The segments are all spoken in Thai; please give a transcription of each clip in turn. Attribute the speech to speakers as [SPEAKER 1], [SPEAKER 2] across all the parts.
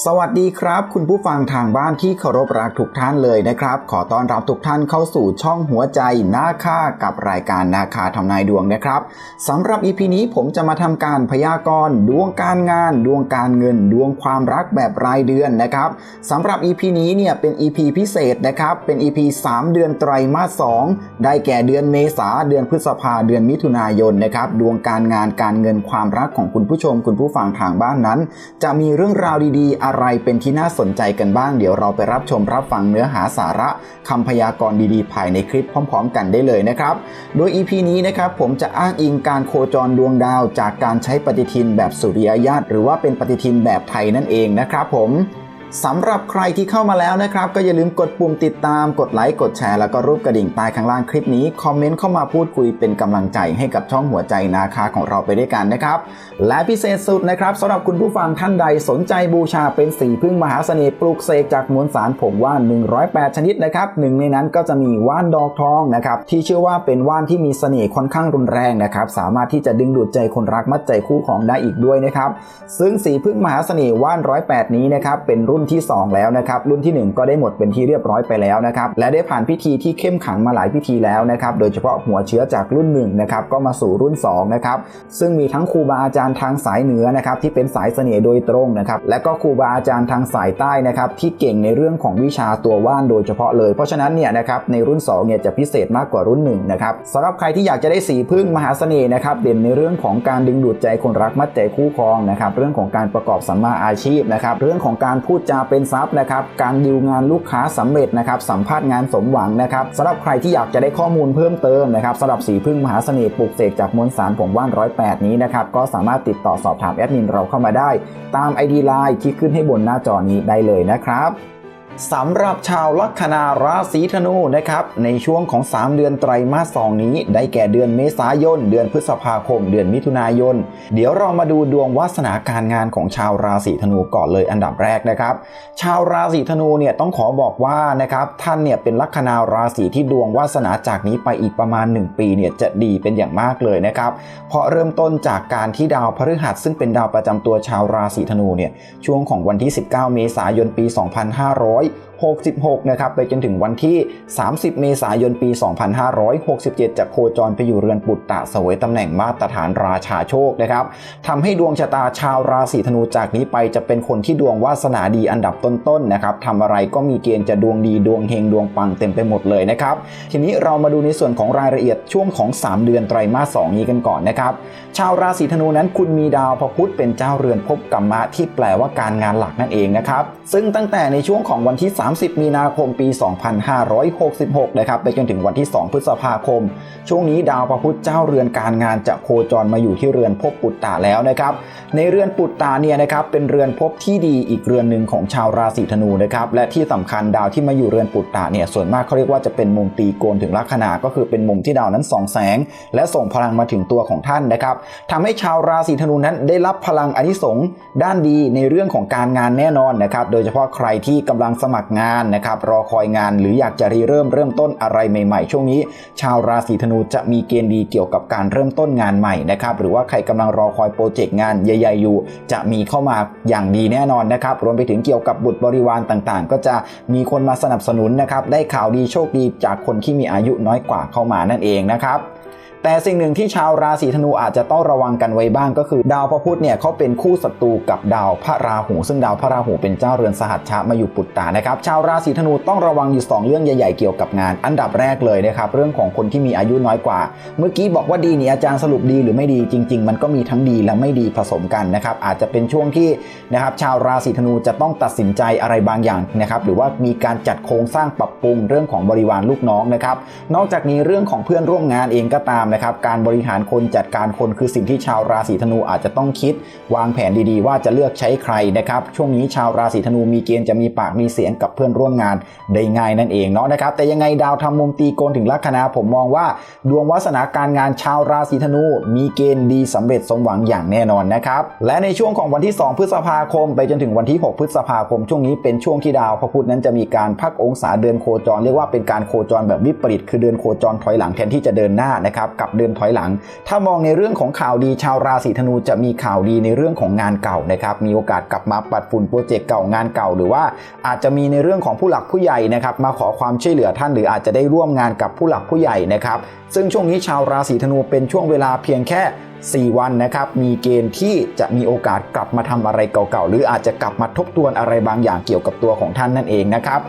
[SPEAKER 1] สวัสดีครับ คุณผู้ฟังทางบ้านที่เคารพรักทุกท่านเลยนะครับ ขอต้อนรับทุกท่านเข้าสู่ช่องหัวใจนาคากับรายการนาคาทำนายดวงนะครับสำหรับ EP นี้ผมจะมาทำการพยากรณ์ดวงการงาน ดวงการเงิน ดวงความรักแบบรายเดือนนะครับสำหรับ EP นี้เนี่ยเป็น EP พิเศษนะครับเป็น EP 3เดือนไตรมาส2ได้แก่เดือนเมษาเดือนพฤษภาเดือนมิถุนายนนะครับดวงการงานการเงินความรักของคุณผู้ชม คุณผู้ฟังทางบ้านนั้น จะมีเรื่องราวดีๆอะไรเป็นที่น่าสนใจกันบ้าง เดี๋ยวเราไปรับชมรับฟังเนื้อหาสาระคำพยากรณ์ดีๆ ภายในคลิปพร้อม ๆ กันได้เลยนะครับ โดย EP นี้นะครับผมจะอ้างอิงการโคจรดวงดาว จากการใช้ปฏิทินแบบสุริยญาตหรือว่าเป็นปฏิทินแบบไทยนั่นเองนะครับผม สำหรับใครที่เข้ามาแล้วนะครับ ก็อย่าลืมกดปุ่มติดตามกดไลค์กดแชร์แล้วก็รูปกระดิ่งใต้ข้างล่างคลิปนี้คอมเมนต์เข้ามาพูดคุยเป็นกำลังใจให้กับช่องหัวใจนาคาของเราไปด้วยกันนะครับ และพิเศษสุดนะครับสำหรับคุณผู้ฟังท่านใดสนใจบูชาเป็นสีพึ่งมหาเสน่ห์ปลูกเสกจากมวลสารผงว่าน 108 ชนิดนะครับหนึ่งในนั้นก็จะมีว่านดอกทองนะครับที่เชื่อว่าเป็นว่านที่มีเสน่ห์ค่อนข้างรุนแรงนะครับสามารถที่จะดึงดูดใจคนรักมัดใจคู่ของได้อีกด้วยนะครับซึ่งสีพึ่งมหาเสน่ห์ว่าน 108 นี้นะครับเป็นรุ่น่นที่ 2 แล้วนะครับรุ่นที่ 1 ก็ได้หมดเป็นที่เรียบร้อยไปแล้วนะครับและได้ผ่านพิธีที่เข้มขังมาหลายพิธีแล้วนะครับโดยเฉพาะหัวเชื้อจากรุ่น1นะครับก็มาสู่รุ่น2นะครับซึ่งมีทั้งครูบาอาจารย์ทางสายเหนือนะครับที่เป็นสายเสน่ห์โดยตรงนะครับและก็ครูบาอาจารย์ทางสายใต้นะครับที่เก่งในเรื่องของวิชาตัวว่านโดยเฉพาะเลย เพราะฉะนั้นเนี่ยนะครับในรุ่น2เนี่ยจะพิเศษมากกว่ารุ่น1นะครับสำหรับใครที่อยากจะได้สีพึ่งมหาเสน่ห์นะครับเด่นในเรื่องของการดึงดูดใจคนรักมัดใจคู่ครองนะครับเรื่องของการประกอบสัมมาอาชีพนะครับเรื่องของการพูดจจาเป็นทรัพย์นะครับ การดิวงานลูกค้าสำเร็จนะครับ สัมภาษณ์งานสมหวังนะครับสำหรับใครที่อยากจะได้ข้อมูลเพิ่มเติมนะครับสำหรับสีพึ่งมหาเสน่ห์ปลูกเสกจากมวลสารผมว่านร้อยแปดนี้นะครับ ก็สามารถติดต่อสอบถามแอดมินเราเข้ามาได้ ตาม ID ไลน์ที่ขึ้นให้บนหน้าจอนี้ได้เลยนะครับ สำหรับชาวลัคนาราศีธนูนะครับ ในช่วงของ 3 เดือนไตรมาสสองนี้ ได้แก่เดือนเมษายน เดือนพฤษภาคม เดือนมิถุนายน เดี๋ยวเรามาดูดวงวาสนาการงานของชาวราศีธนูก่อนเลยอันดับแรกนะครับ ชาวราศีธนูเนี่ยต้องขอบอกว่านะครับท่านเนี่ยเป็นลัคนาราศีที่ดวงวาสนาจากนี้ไปอีกประมาณ 1 ปีเนี่ยจะดีเป็นอย่างมากเลยนะครับเพราะเริ่มต้นจากการที่ดาวพฤหัสซึ่งเป็นดาวประจำตัวชาวราศีธนูเนี่ยช่วงของวันที่ 19 เมษายนปี 2500改66 นะครับไปจนถึงวันที่ 30 เมษายนปี 2567 จะโคจรไปอยู่เรือนปุตตะสวยตำแหน่งมาตรฐานราชาโชคนะครับทำให้ดวงชะตาชาวราศีธนูจากนี้ไปจะเป็นคนที่ดวงวาสนาดีอันดับต้นๆนะครับทำอะไรก็มีเกณฑ์จะดวงดีดวงเฮงดวงปังเต็มไปหมดเลยนะครับ ทีนี้เรามาดูในส่วนของรายละเอียดช่วงของ 3 เดือนไตรมาส 2 นี้กันก่อนนะครับชาวราศีธนูนั้นคุณมีดาวพระพุธเป็นเจ้าเรือนภพกรรมะที่แปลว่าการงานหลักนั่นเองนะครับซึ่งตั้งแต่ในช่วงของวันที่30 มีนาคมปี 2566 นะครับไปจนถึงวันที่ 2 พฤษภาคม ช่วงนี้ดาวพระพุธเจ้าเรือนการงานจะโคจรมาอยู่ที่เรือนภพปุตตาแล้วนะครับ ในเรือนปุตตาเนี่ยนะครับเป็นเรือนภพที่ดีอีกเรือนหนึ่งของชาวราศีธนูนะครับและที่สำคัญดาวที่มาอยู่เรือนปุตตาเนี่ยส่วนมากเขาเรียกว่าจะเป็นมุมตีโกนถึงลัคนาก็คือเป็นมุมที่ดาวนั้นส่องแสง และส่งพลังมาถึงตัวของท่านนะครับทำให้ชาวราศีธนูนั้นได้รับพลังอนิสงส์ด้านดีในเรื่องของการงานแน่นอนนะครับโดยเฉพาะใครที่กำลังสมัครงานนะครับรอคอยงานหรืออยากจะรีเริ่มเริ่มต้นอะไรใหม่ๆ ช่วงนี้ ชาวราศีธนูจะมีเกณฑ์ดีเกี่ยวกับการเริ่มต้นงานใหม่นะครับหรือว่าใครกำลังรอคอยโปรเจกต์งานใหญ่ๆอยู่ จะมีเข้ามาอย่างดีแน่นอนนะครับรวมไปถึงเกี่ยวกับบุตรบริวารต่างๆ ก็จะมีคนมาสนับสนุนนะครับได้ข่าวดีโชคดีจากคนที่มีอายุน้อยกว่าเข้ามานั่นเองนะครับ แต่สิ่งหนึ่งที่ชาวราศีธนูอาจจะต้องระวังกันไว้บ้างก็คือ ดาวพระพุธเนี่ยเขาเป็นคู่ศัตรูกับดาวพระราหู ซึ่งดาวพระราหูเป็นเจ้าเรือนสหัชชะมาอยู่ปุตตานะครับชาวราศีธนูต้องระวังอยู่ 2 เรื่องใหญ่ ๆ เกี่ยวกับงาน อันดับแรกเลยนะครับเรื่องของคนที่มีอายุน้อยกว่า เมื่อกี้บอกว่าดีนี่อาจารย์สรุปดีหรือไม่ดีจริง ๆ มันก็มีทั้งดีและไม่ดีผสมกันนะครับอาจจะเป็นช่วงที่นะครับชาวราศีธนูจะต้องตัดสินใจอะไรบางอย่างนะครับหรือว่ามีการจัดโครงสร้างปรับปรุงเรื่องของบริวารลูกน้องนะครับนอกจากนี้เรื่องของเพื่อนร่วมงานเองก็ตามนะครับการบริหารคนจัดการคนคือสิ่งที่ชาวราศีธนูอาจจะต้องคิด วางแผนดีๆ ว่าจะเลือกใช้ใครนะครับช่วงนี้ชาวราศีธนูมีเกณฑ์จะมีปากมีเสียงกับเพื่อนร่วมงานได้ง่ายนั่นเองเนาะนะครับแต่ยังไงดาวทำมุมตีโกนถึงลัคนาผมมองว่า ดวงวาสนาการงานชาวราศีธนู มีเกณฑ์ดีสำเร็จสมหวังอย่างแน่นอนนะครับและในช่วงของวันที่ 2 พฤษภาคม ไปจนถึงวันที่ 6 พฤษภาคม ช่วงนี้เป็นช่วงที่ดาวพระพุธนั้นจะมีการพักองศาเดือนโคจร เรียกว่าเป็นการโคจรแบบวิปริตคือเดือนโคจรถอยหลังแทนที่จะเดินหน้านะครับกับเดินถอยหลัง ถ้ามองในเรื่องของข่าวดีชาวราศีธนูจะมีข่าวดีในเรื่องของงานเก่านะครับ มีโอกาสกลับมาปัดฝุ่นโปรเจกต์เก่างานเก่า หรือว่าอาจจะมีในเรื่องของผู้หลักผู้ใหญ่นะครับ มาขอความช่วยเหลือท่านหรืออาจจะได้ร่วมงานกับผู้หลักผู้ใหญ่นะครับ ซึ่งช่วงนี้ชาวราศีธนูเป็นช่วงเวลาเพียงแค่4 วันนะครับ มีเกณฑ์ที่จะมีโอกาสกลับมาทำอะไรเก่าๆ หรืออาจจะกลับมาทบทวนอะไรบางอย่างเกี่ยวกับตัวของท่านนั่นเองนะครับ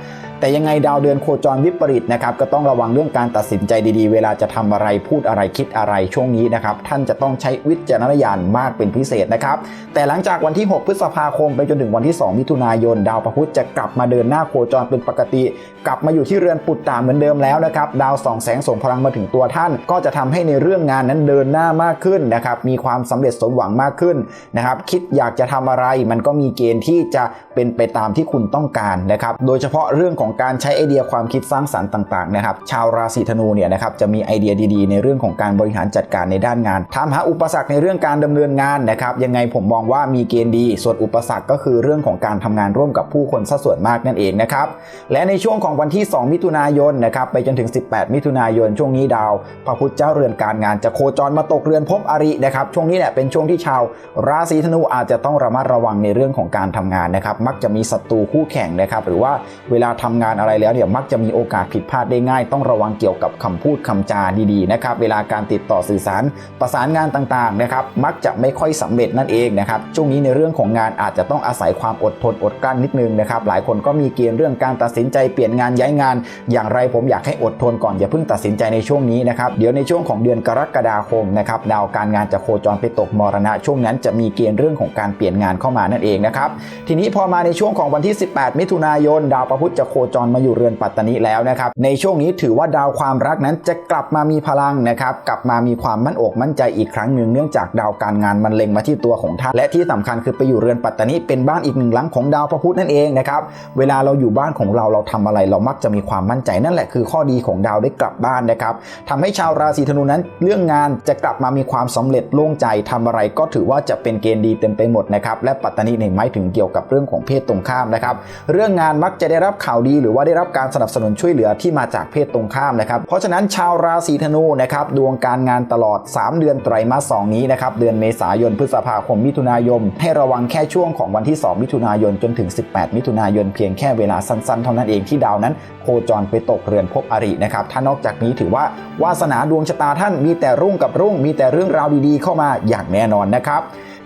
[SPEAKER 1] แต่ยังไงดาวเดือนโคจรวิปริตนะครับก็ต้องระวังเรื่องการตัดสินใจดีๆ เวลาจะทำอะไรพูดอะไรคิดอะไรช่วงนี้นะครับท่านจะต้องใช้วิจารณญาณมากเป็นพิเศษนะครับแต่หลังจากวันที่ 6 พฤษภาคมไปจนถึงวันที่ 2 มิถุนายน ดาวพระพุธจะกลับมาเดินหน้าโคจรเป็นปกติ กลับมาอยู่ที่เรือนปุตตาเหมือนเดิมแล้วนะครับดาวสองแสงส่งพลังมาถึงตัวท่าน ก็จะทำให้ในเรื่องงานนั้นเดินหน้ามากขึ้นนะครับมีความสำเร็จสมหวังมากขึ้นนะครับคิดอยากจะทำอะไรมันก็มีเกณฑ์ที่จะเป็นไปตามที่คุณต้องการนะครับโดยเฉพาะเรื่องของการใช้ไอเดียความคิดสร้างสรรค์ต่างๆนะครับชาวราศีธนูเนี่ยนะครับจะมีไอเดียดีๆ ในเรื่องของการบริหารจัดการในด้านงานถามหาอุปสรรคในเรื่องการดำเนินงานนะครับยังไงผมมองว่ามีเกณฑ์ดี ส่วนอุปสรรคก็คือเรื่องของการทำงานร่วมกับผู้คนซะส่วนมากนั่นเองนะครับและในช่วงของวันที่ 2 มิถุนายนนะครับไปจนถึง 18 มิถุนายนช่วงนี้ดาวพระพุธเจ้าเรือนการงานจะโคจรมาตกเรือนภพอรินะครับช่วงนี้เนี่ยเป็นช่วงที่ชาว ราศีธนูอาจจะต้องระมัดระวังในเรื่องของการทำงานนะครับมักจะมีศัตรูคู่แข่งนะครับหรือว่าเวลาทำงานอะไรแล้วเนี่ยมักจะมีโอกาสผิดพลาดได้ง่าย ต้องระวังเกี่ยวกับคำพูดคำจาดีๆนะครับเวลาการติดต่อสื่อสารประสานงานต่างๆนะครับมักจะไม่ค่อยสำเร็จนั่นเองนะครับช่วงนี้ในเรื่องของงานอาจจะต้องอาศัยความอดทนอดกลั้นนิดนึงนะครับหลายคนก็มีเกณฑ์เรื่องการตัดสินใจเปลี่ยนงานย้ายงาน อย่างไรผมอยากให้อดทนก่อนอย่าเพิ่งตัดสินใจในช่วงนี้นะครับเดี๋ยวในช่วงของเดือนกรกฎาคมนะครับดาวการงานจะโคจรไปตกมรณะ ช่วงนั้นจะมีเกณฑ์เรื่องของการเปลี่ยนงานเข้ามานั่นเองนะครับทีนี้พอมาในช่วงของวันที่ 18 มิถุนายน ดาวพระพุธจะโคจรมาอยู่เรือนปัตตานิแล้วนะครับในช่วงนี้ถือว่าดาวความรักนั้นจะกลับมามีพลังนะครับกลับมามีความมั่นอกมั่นใจอีกครั้งหนึ่งเนื่องจากดาวการงานมันเล็งมาที่ตัวของท่านและที่สำคัญคือไปอยู่เรือนปัตตานิเป็นบ้านอีกหนึ่งหลังของดาวพระพุธนั่นเองนะครับเวลาเราอยู่บ้านของเราเราทำอะไรเรามักจะมีความมั่นใจนั่นแหละคือข้อดีของดาวได้กลับบ้านนะครับทำให้ชาวราศีธนูนั้น เรื่องงานจะกลับมามีความสำเร็จโล่งใจทำอะไรก็ถือว่าจะเป็นเกณฑ์ดีเต็มไปหมดนะครับและปัตตนิเนี่ยหมายถึงเกี่ยวกับเรื่องของเพศตรงข้ามนะครับเรื่องงานมักจะได้รับข่าวดีหรือว่าได้รับการสนับสนุนช่วยเหลือที่มาจากเพศตรงข้ามนะครับ เพราะฉะนั้นชาวราศีธนูนะครับดวงการงานตลอด 3 เดือนไตรมาส 2 นี้นะครับเดือนเมษายนพฤษภาคมมิถุนายน ให้ระวังแค่ช่วงของวันที่ 2 มิถุนายนจนถึง 18 มิถุนายนเพียงแค่เวลาสั้นๆ เท่านั้นเองที่ดาวนั้น โคจรไปตกเรือนภพอรินะครับถ้านอกจากนี้ถือว่าวาสนาดวงชะตาท่านมีแต่รุ่งกับรุ่งมีแต่เรื่องราวดีๆ เข้ามาอย่างแน่นอนนะครับ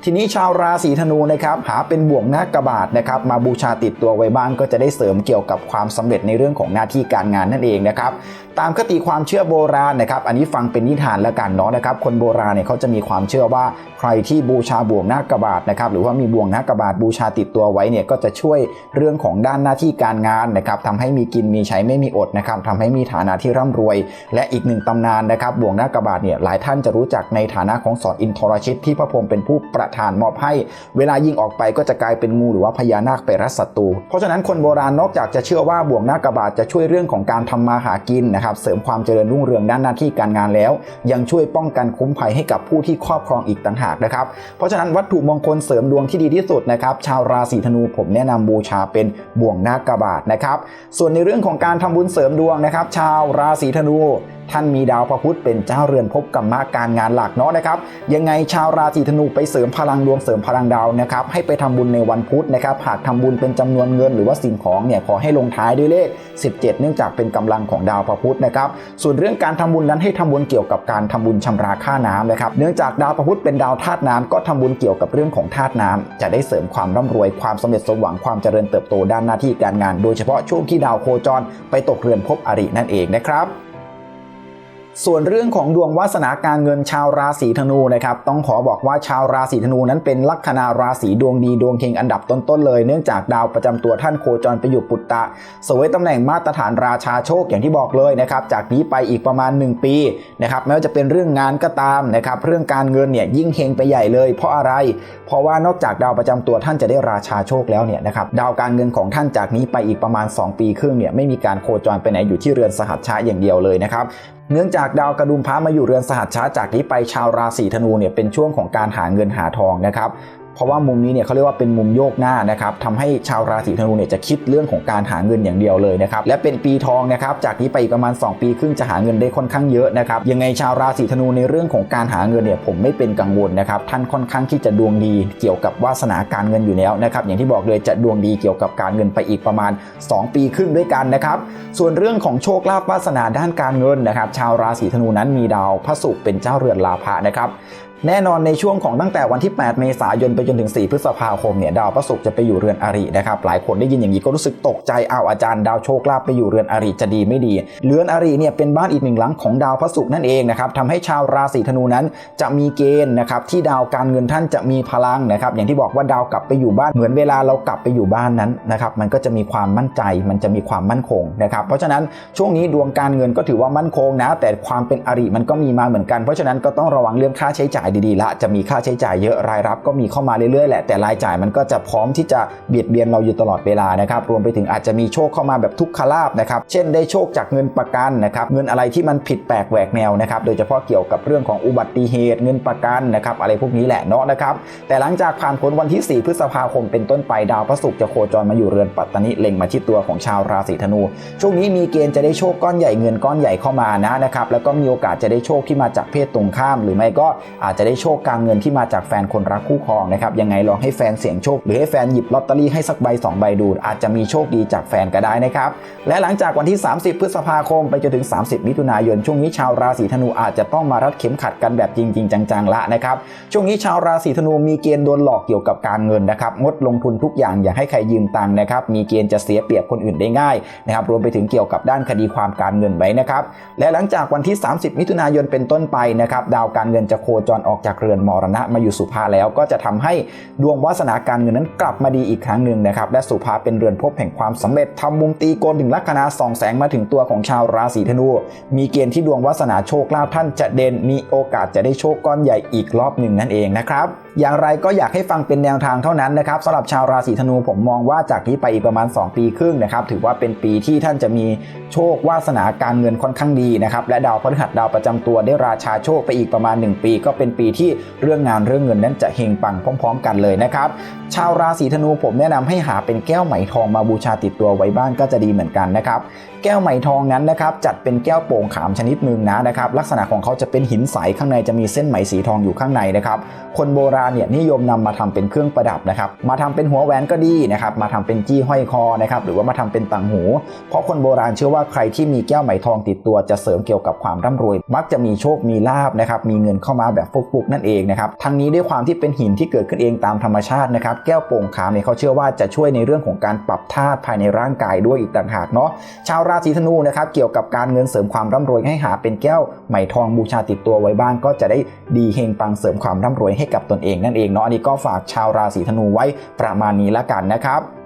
[SPEAKER 1] ทีนี้ชาวราศีธนูนะครับหาเป็นบ่วงหน้ากระบาดนะครับมาบูชาติดตัวไว้บ้างก็จะได้เสริมเกี่ยวกับความสำเร็จในเรื่องของหน้าที่การงานนั่นเองนะครับตามคติความเชื่อโบราณนะครับอันนี้ฟังเป็นนิทานแล้วกันเนาะนะครับคนโบราณเนี่ยเขาจะมีความเชื่อว่าใครที่บูชาบ่วงหน้ากระบาดนะครับหรือว่ามีบ่วงหน้ากระบาดบูชาติดตัวไว้เนี่ยก็จะช่วยเรื่องของด้านหน้าที่การงานนะครับทำให้มีกินมีใช้ไม่มีอดนะครับทำให้มีฐานะที่ร่ำรวย และอีกหนึ่งตำนานนะครับบ่วงหน้ากระบาดเนี่ยหลายท่านจะรู้จักในฐานะของสอนอินทรชิตที่พระพรหมเป็นผู้ประทานมอบให้ เวลายิงออกไปก็จะกลายเป็นงูหรือว่าพญานาคไปรัดศัตรู เพราะฉะนั้นคนโบราณนอกจากจะเชื่อว่าบ่วงหน้ากระบาดจะช่วยเรื่องของการทำมาหากินนะครับเสริมความเจริญรุ่งเรืองด้านหน้าที่การงานแล้ว ยังช่วยป้องกันคุ้มภัยให้กับผู้ที่ครอบครองอีกต่างหากนะครับเพราะฉะนั้นวัตถุมงคลเสริมดวงที่ดีที่สุดนะครับชาวราศีธนูผมแนะนำบูชาเป็นบ่วงหน้ากระบาดนะครับส่วนในเรื่องของการทำบุญเสริมดวงนะครับ ชาวราศีธนูท่านมีดาวพระพุธเป็นเจ้าเรือนภพกรรมะการงานหลักเนาะนะครับ ยังไงชาวราศีธนูไปเสริมพพลังดวงเสริมพลังดาวนะครับให้ไปทำบุญในวันพุธนะครับหากทำบุญเป็นจำนวนเงินหรือว่าสิ่งของเนี่ยขอให้ลงท้ายด้วยเลข 17 เนื่องจากเป็นกำลังของดาวพระพุธนะครับส่วนเรื่องการทำบุญนั้นให้ทำบุญเกี่ยวกับการทำบุญชำระค่าน้ำนะครับเนื่องจากดาวพระพุธเป็นดาวธาตุน้ำก็ทำบุญเกี่ยวกับเรื่องของธาตุน้ำจะได้เสริมความร่ำรวยความสำเร็จสมหวังความเจริญเติบโตด้านหน้าที่การงาน โดยเฉพาะช่วงที่ดาวโคจรไปตกเรือนภพอรินั่นเองนะครับ ส่วนเรื่องของดวงวาสนาการเงินชาวราศีธนูนะครับต้องขอบอกว่าชาวราศีธนูนั้นเป็นลัคนาราศีดวงดีดวงเฮงอันดับต้นๆเลย เนื่องจากดาวประจำตัวท่านโคจรไปอยู่ปุตตะสวยตำแหน่งมาตรฐานราชาโชคอย่างที่บอกเลยนะครับจากนี้ไปอีกประมาณ 1 ปีนะครับไม่ว่าจะเป็นเรื่องงานก็ตามนะครับเรื่องการเงินเนี่ยยิ่งเฮงไปใหญ่เลย เพราะอะไร เพราะว่านอกจากดาวประจำตัวท่านจะได้ราชาโชคแล้วเนี่ยนะครับดาวการเงินของท่านจากนี้ไปอีกประมาณ 2 ปีครึ่งเนี่ยไม่มีการโคจรไปไหนอยู่ที่เรือนสหัชชะอย่างเดียวเลยนะครับ เนื่องจากดาวกระดุมพระมาอยู่เรือนสหัชชาจากนี้ไปชาวราศีธนูเนี่ยเป็นช่วงของการหาเงินหาทองนะครับ เพราะว่ามุมนี้เนี่ยเขาเรียกว่าเป็นมุมโยกหน้านะครับทำให้ชาวราศีธนูเนี่ยจะคิดเรื่องของการหาเงินอย่างเดียวเลยนะครับและเป็นปีทองนะครับจากนี้ไปอีกประมาณ 2 ปีครึ่งจะหาเงินได้ค่อนข้างเยอะนะครับยังไงชาวราศีธนูในเรื่องของการหาเงินเนี่ยผมไม่เป็นกังวลนะครับท่านค่อนข้างที่จะดวงดีเกี่ยวกับวาสนาการเงินอยู่แล้วนะครับอย่างที่บอกเลยจะดวงดีเกี่ยวกับการเงินไปอีกประมาณ 2 ปีครึ่งด้วยกันนะครับส่วนเรื่องของโชคลาภวาสนาด้านการเงินนะครับชาวราศีธนูนั้นมีดาวพระศุกร์เป็นเจ้าเรือนลาภะนะครับ แน่นอนในช่วงของตั้งแต่วันที่ 8 เมษายนไปจนถึง 4 พฤษภาคมเนี่ยดาวพระศุกร์จะไปอยู่เรือนอรินะครับหลายคนได้ยินอย่างนี้ก็รู้สึกตกใจอ้าวอาจารย์ดาวโชคลาภไปอยู่เรือนอริจะดีไม่ดี เรือนอริเนี่ยเป็นบ้านอีกหนึ่งหลังของดาวพระศุกร์นั่นเองนะครับทำให้ชาวราศีธนูนั้น จะมีเกณฑ์นะครับที่ดาวการเงินท่านจะมีพลังนะครับอย่างที่บอกว่าดาวกลับไปอยู่บ้านเหมือนเวลาเรากลับไปอยู่บ้านนั้นนะครับมันก็จะมีความมั่นใจมันจะมีความมั่นคงนะครับเพราะฉะนั้นช่วงนี้ดวงการเงินก็ถือว่ามั่นคงนะ แต่ความเป็นอริมันก็มีมาเหมือนกันเพราะฉะนั้นก็ต้องระวังเรื่องค่าใช้จ่ายดีๆละจะมีค่าใช้จ่ายเยอะรายรับก็มีเข้ามาเรื่อยๆแหละแต่รายจ่ายมันก็จะพร้อมที่จะเบียดเบียนเราอยู่ตลอดเวลานะครับรวมไปถึงอาจจะมีโชคเข้ามาแบบทุกขลาบนะครับเช่นได้โชคจากเงินประกันนะครับเงินอะไรที่มันผิดแปลกแหวกแนวนะครับโดยเฉพาะเกี่ยวกับเรื่องของอุบัติเหตุเงินประกันนะครับอะไรพวกนี้แหละเนาะนะครับแต่หลังจากผ่านพ้นวันที่ 4 พฤษภาคมเป็นต้นไปดาวพระศุกร์จะโคจรมาอยู่เรือนปัตตนิเล็งมาที่ตัวของชาวราศีธนู ช่วงนี้มีเกณฑ์จะได้โชคก้อนใหญ่เงินก้อนใหญ่เข้ามานะนะครับแล้วก็มีโอกาสจะได้โชคที่มาจากเพศตรงข้าม หรือไม่ก็อาจจะได้โชคการเงินที่มาจากแฟนคนรักคู่ครองนะครับยังไงลองให้แฟนเสี่ยงโชค หรือให้แฟนหยิบลอตเตอรี่ให้สักใบ2ใบดูอาจจะมีโชคดีจากแฟนก็ได้นะครับและหลังจากวันที่ 30 พฤษภาคมไปจนถึง 30 มิถุนายนช่วงนี้ชาวราศีธนูอาจจะต้องมารัดเข็มขัดกันแบบจริง ๆ จังๆละนะครับช่วงนี้ชาวราศีธนูมีเกณฑ์โดนหลอกเกี่ยวกับการเงินนะครับงดลงทุนทุกอย่างอย่าให้ใครยืมตังค์นะครับมีเกณฑ์จะเสียเปรียบคนอื่นได้ง่ายนะครับรวมไปถึงเกี่ยวกับด้านคดีความการเงินไว้นะครับและหลังจากวันที่ 30 มิถุนายนเป็นต้นไปนะครับดาวการเงินจะโคจรออกจากเรือนมรณะมาอยู่สุภาแล้ว ก็จะทำให้ดวงวาสนาการเงินนั้นกลับมาดีอีกครั้งหนึ่งนะครับและสุภาเป็นเรือนภพแห่งความสำเร็จทำมุมตีโกนถึงลัคนาส่องแสงมาถึงตัวของชาวราศีธนู มีเกณฑ์ที่ดวงวาสนาโชคลาภท่านจะเด่นมีโอกาสจะได้โชคก้อนใหญ่อีกรอบหนึ่งนั่นเองนะครับอย่างไรก็อยากให้ฟังเป็นแนวทางเท่านั้นนะครับสำหรับชาวราศีธนูผมมองว่าจากนี้ไปอีกประมาณ 2 ปีครึ่งนะครับถือว่าเป็นปีที่ท่านจะมีโชควาสนาการเงินค่อนข้างดีนะครับและดาวพฤหัสดาวประจำตัวได้ราชาโชคไปอีกประมาณ 1 ปี ก็เป็นปีที่เรื่องงานเรื่องเงินนั้นจะเฮงปังพร้อม ๆ กันเลยนะครับชาวราศีธนูผมแนะนำให้หาเป็นแก้วไหมทองมาบูชาติดตัวไว้บ้านก็จะดีเหมือนกันนะครับแก้วไหมทองนั้นนะครับจัดเป็นแก้วโป่งขามชนิดหนึ่งนะนะครับลักษณะของเขาจะเป็นหินใสข้างในจะมีเส้นไหมสีทองอยู่ข้างในนะครับคนโบราณเนี่ยนิยมนำมาทำเป็นเครื่องประดับนะครับมาทำเป็นหัวแหวนก็ดีนะครับมาทำเป็นจี้ห้อยคอนะครับหรือว่ามาทำเป็นต่างหู เพราะคนโบราณเชื่อว่าใครที่มีแก้วไหมทองติดตัวจะเสริมเกี่ยวกับความร่ำรวย มักจะมีโชคมีลาบนะครับมีเงินเข้ามาแบบฟุกๆนั่นเองนะครับทั้งนี้ด้วยความที่เป็นหินที่เกิดขึ้นเองตามธรรมชาตินะครับแก้วโป่งขามเนี่ยเขาเชื่อว่าจะช่วยในเรื่องของการปรับธาตุภายในร่างกายด้วยอีกต่างหากเนาะชาวราศีธนูนะครับเกี่ยวกับการเงินเสริมความร่ำรวยให้หาเป็นแก้วไหมทองบูชาติดตัวไว้บ้างก็จะได้ดีเฮงปังเสริมความร่ำรวยให้กับตนเองนั่นเองเนาะอันนี้ก็ฝากชาวราศีธนูไว้ประมาณนี้ละกันนะครับ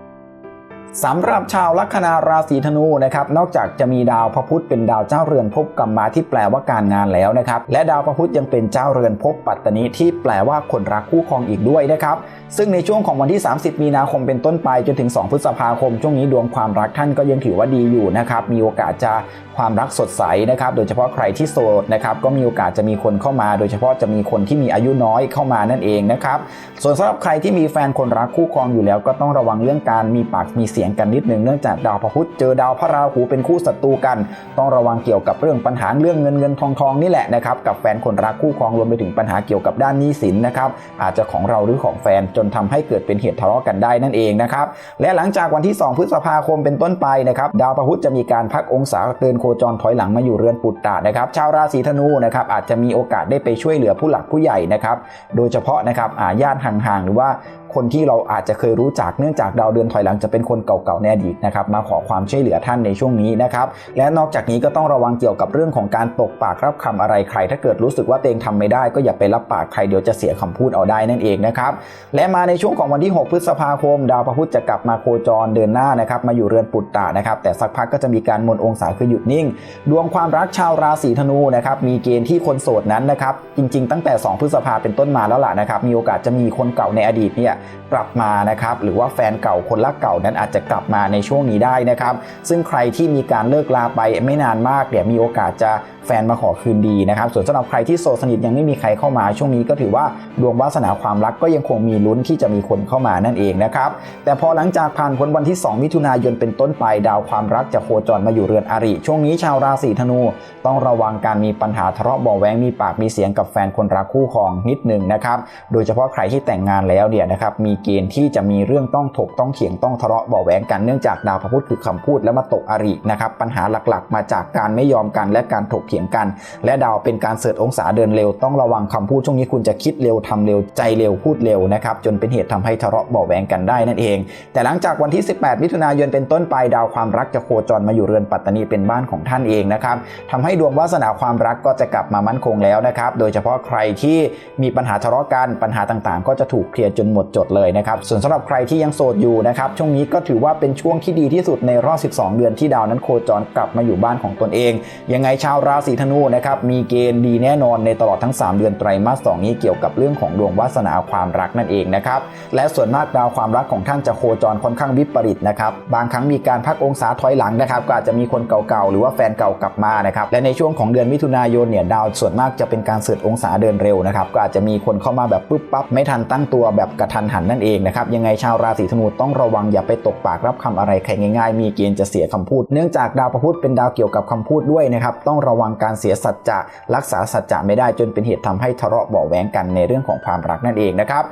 [SPEAKER 1] สำหรับชาวลัคนาราศีธนูนะครับนอกจากจะมีดาวพระพุธเป็นดาวเจ้าเรือนภพกรรมาที่แปลว่าการงานแล้วนะครับและดาวพระพุธยังเป็นเจ้าเรือนภพปัตตนิที่แปลว่าคนรักคู่ครองอีกด้วยนะครับซึ่งในช่วงของวันที่ 30 มีนาคมเป็นต้นไปจนถึง 2 พฤษภาคม ช่วงนี้ดวงความรักท่านก็ยังถือว่าดีอยู่นะครับมีโอกาสจะความรักสดใสนะครับโดยเฉพาะใครที่โสดนะครับก็มีโอกาสจะมีคนเข้ามา โดยเฉพาะจะมีคนที่มีอายุน้อยเข้ามานั่นเองนะครับส่วนสำหรับใครที่มีแฟนคนรักคู่ครองอยู่แล้ว ก็ต้องระวังเรื่องการมีปากมีเสียงกันนิดนึงเนื่องจากดาวพระพุธเจอดาวพระราหูเป็นคู่ศัตรูกัน ต้องระวังเกี่ยวกับเรื่องปัญหาเรื่องเงินเงินทองทองนี่แหละนะครับกับแฟนคนรักคู่ครองรวมไปถึงปัญหาเกี่ยวกับด้านหนี้สินนะครับอาจจะของเราหรือของแฟนจนทำให้เกิดเป็นเหตุทะเลาะกันได้นั่นเองนะครับและหลังจากวันที่ 2 พฤษภาคมเป็นต้นไปนะครับดาวพระพุธจะมีการพักองศาเดินโคจรถอยหลังมาอยู่เรือนปุตตะนะครับชาวราศีธนูนะครับอาจจะมีโอกาสได้ไปช่วยเหลือผู้หลักผู้ใหญ่นะครับโดยเฉพาะนะครับอาญาติห่างๆหรือว่า คนที่เราอาจจะเคยรู้จักเนื่องจากดาวเดือนถอยหลังจะเป็นคนเก่าๆในอดีตนะครับมาขอความช่วยเหลือท่านในช่วงนี้นะครับและนอกจากนี้ก็ต้องระวังเกี่ยวกับเรื่องของการตกปากรับคำอะไรใคร ถ้าเกิดรู้สึกว่าเองทำไม่ได้ก็อย่าไปรับปากใครเดี๋ยวจะเสียคำพูดเอาได้นั่นเองนะครับและมาในช่วงของวันที่ 6 พฤษภาคม ดาวพระพุธจะกลับมาโคจรเดินหน้านะครับมาอยู่เรือนปุตตะนะครับแต่สักพักก็จะมีการมนองศาคือหยุดนิ่ง ดวงความรักชาวราศีธนูนะครับมีเกณฑ์ที่คนโสดนั้นนะครับจริง ๆ ตั้งแต่ 2 พฤษภาเป็นต้นมาแล้วล่ะนะครับมีโอกาสจะมีคนเก่าในอดีตเนี่ยกลับมานะครับหรือว่าแฟนเก่าคนรักเก่านั้นอาจจะกลับมาในช่วงนี้ได้นะครับ ซึ่งใครที่มีการเลิกลาไปไม่นานมากเดี๋ยวมีโอกาสจะแฟนมาขอคืนดีนะครับ ส่วนสำหรับใครที่โสดสนิทยังไม่มีใครเข้ามาช่วงนี้ก็ถือว่าดวงวาสนาความรักก็ยังคงมีลุ้นที่จะมีคนเข้ามานั่นเองนะครับ แต่พอหลังจากผ่านพ้นวันที่ 2 มิถุนายนเป็นต้นไปดาวความรักจะโคจรมาอยู่เรือนอริ ช่วงนี้ชาวราศีธนู ต้องระวังการมีปัญหาทะเลาะเบาแวงมีปากมีเสียงกับแฟนคนรักคู่ครองนิดหนึ่งนะครับ โดยเฉพาะใครที่แต่งงานแล้วเนี่ยนะครับมีเกณฑ์ที่จะมีเรื่องต้องถกต้องเถียงต้องทะเลาะเบาะแวงกันเนื่องจากดาวพระพุธคือคำพูดแล้วมาตกอรินะครับปัญหาหลักๆ มาจากการไม่ยอมกันและการถกเถียงกัน และดาวเป็นการเสิร์ชองศาเดินเร็วต้องระวังคำพูดช่วงนี้คุณจะคิดเร็วทำเร็วใจเร็วพูดเร็วนะครับจนเป็นเหตุทำให้ทะเลาะเบาะแวงกันได้นั่นเอง แต่หลังจากวันที่ 18 มิถุนายนเป็นต้นไปดาวความรักจะโคจรมาอยู่เรือนปัตตานีเป็นบ้านของท่านเองนะครับทำให้ดวงวาสนาความรักก็จะกลับมามั่นคงแล้วนะครับโดยเฉพาะใครที่มีปัญหาทะเลาะกันปัญหาต่างๆ ก็จะถูกเคลียร์จนหมดจดเลยนะครับ ส่วนสำหรับใครที่ยังโสดอยู่นะครับ ช่วงนี้ก็ถือว่าเป็นช่วงที่ดีที่สุดในรอบ 12 เดือนที่ดาวนั้นโคจรกลับมาอยู่บ้านของตนเอง ยังไงชาวราศีธนูนะครับ มีเกณฑ์ดีแน่นอนในตลอดทั้ง 3 เดือนไตรมาส 2 นี้เกี่ยวกับเรื่องของดวงวาสนาความรักนั่นเองนะครับ และส่วนมากดาวความรักของท่านจะโคจรค่อนข้างวิปริตนะครับ บางครั้งมีการพักองศาถอยหลังนะครับ ก็อาจจะมีคนเก่าๆ หรือว่าแฟนเก่ากลับมานะครับ และในช่วงของเดือนมิถุนายนเนี่ยดาวส่วนมากจะเป็นการเสือองศาเดินเร็วนะครับ ก็อาจจะมีคนเข้ามาแบบปุ๊บปั๊บไม่ทันตั้งตัวแบบกระทันหันนั่นเองนะครับยังไงชาวราศีธนูต้องระวังอย่าไปตกปากรับคำอะไรใครง่ายๆ มีเกณฑ์จะเสียคำพูด เนื่องจากดาวพระพุธเป็นดาวเกี่ยวกับคำพูดด้วยนะครับต้องระวังการเสียสัจจะรักษาสัจจะไม่ได้จนเป็นเหตุทำให้ทะเลาะเบาะแว้งกันในเรื่องของความรักนั่นเองนะครับ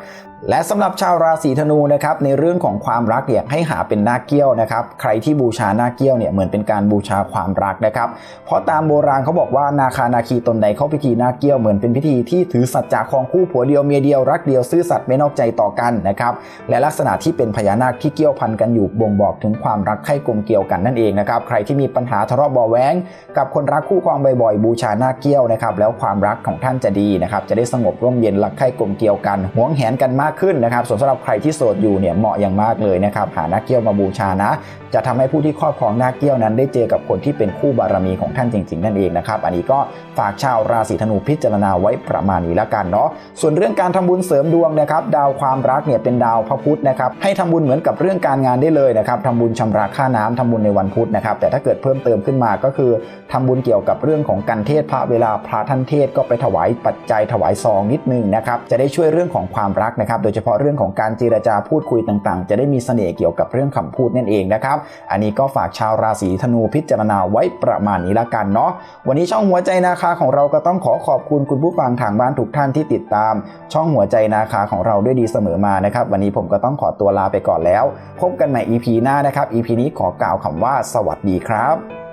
[SPEAKER 1] และสำหรับชาวราศีธนูนะครับในเรื่องของความรักเนี่ยให้หาเป็นนาเกี้ยวนะครับใครที่บูชานาเกี้ยวเนี่ยเหมือนเป็นการบูชาความรักนะครับเพราะตามโบราณเขาบอกว่านาคานาคีตนใดเข้าพิธีนาเกี้ยวเหมือนเป็นพิธีที่ถือสัจจะของคู่ผัวเดียวเมียเดียวรักเดียวซื่อสัตย์ไม่นอกใจต่อกันนะครับและลักษณะที่เป็นพญานาคที่เกี่ยวพันกันอยู่บ่งบอกถึงความรักใคร่กลมเกี่ยวกันนั่นเองนะครับใครที่มีปัญหาทะเลาะเบาแวงกับคนรักคู่ครองบ่อยๆบูชานาคเกี้ยวนะครับแล้วความรักของท่านจะดีนะครับจะได้สงบร่มเย็นรักใคร่กลมเกี่ยวกันห่วงแหนกันมากขึ้นนะครับส่วนสำหรับใครที่โสดอยู่เนี่ยเหมาะอย่างมากเลยนะครับหานาคเกี้ยวมาบูชานะ จะทำให้ผู้ที่ครอบครองนาคเกี้ยวนั้นได้เจอกับคนที่เป็นคู่บารมีของท่านจริง ๆ นั่นเองนะครับอันนี้ก็ฝากชาวราศีธนูพิจารณาไว้ประมาณนี้ละกันเนาะส่วนเรื่องการทำบุญเสริมดวงนะครับดาวความรักเนี่ยเป็นดาวพระพุธนะครับให้ทำบุญเหมือนกับเรื่องการงานได้เลยนะครับทำบุญชำระค่าน้ำทำบุญในวันพุธนะครับแต่ถ้าเกิดเพิ่มเติมขึ้นมาก็คือทำบุญเกี่ยวกับเรื่องของการเทศพระเวลาพระท่านเทศก็ไปถวายปัจจัยถวายซองนิดนึงนะครับจะได้ช่วยเรื่องของความรักนะครับโดยเฉพาะเรื่องของการเจรจาพูดคุยต่างๆ จะได้มีเสน่ห์เกี่ยวกับเรื่องคำพูดนั่นเองนะครับอันนี้ก็ฝากชาวราศีธนูพิจารณาไว้ประมาณนี้ละกันเนาะวันนี้ช่องหัวใจนาคาของเราก็ต้องขอขอบคุณคุณผู้ฟังทางบ้านทุกท่านที่ติดตาม ช่องหัวใจนาคาของเราด้วยดีเสมอมานะครับ วันนี้ผมก็ต้องขอตัวลาไปก่อนแล้ว พบกันใหม่ EP หน้านะครับ EP นี้ขอกล่าวคำว่าสวัสดีครับ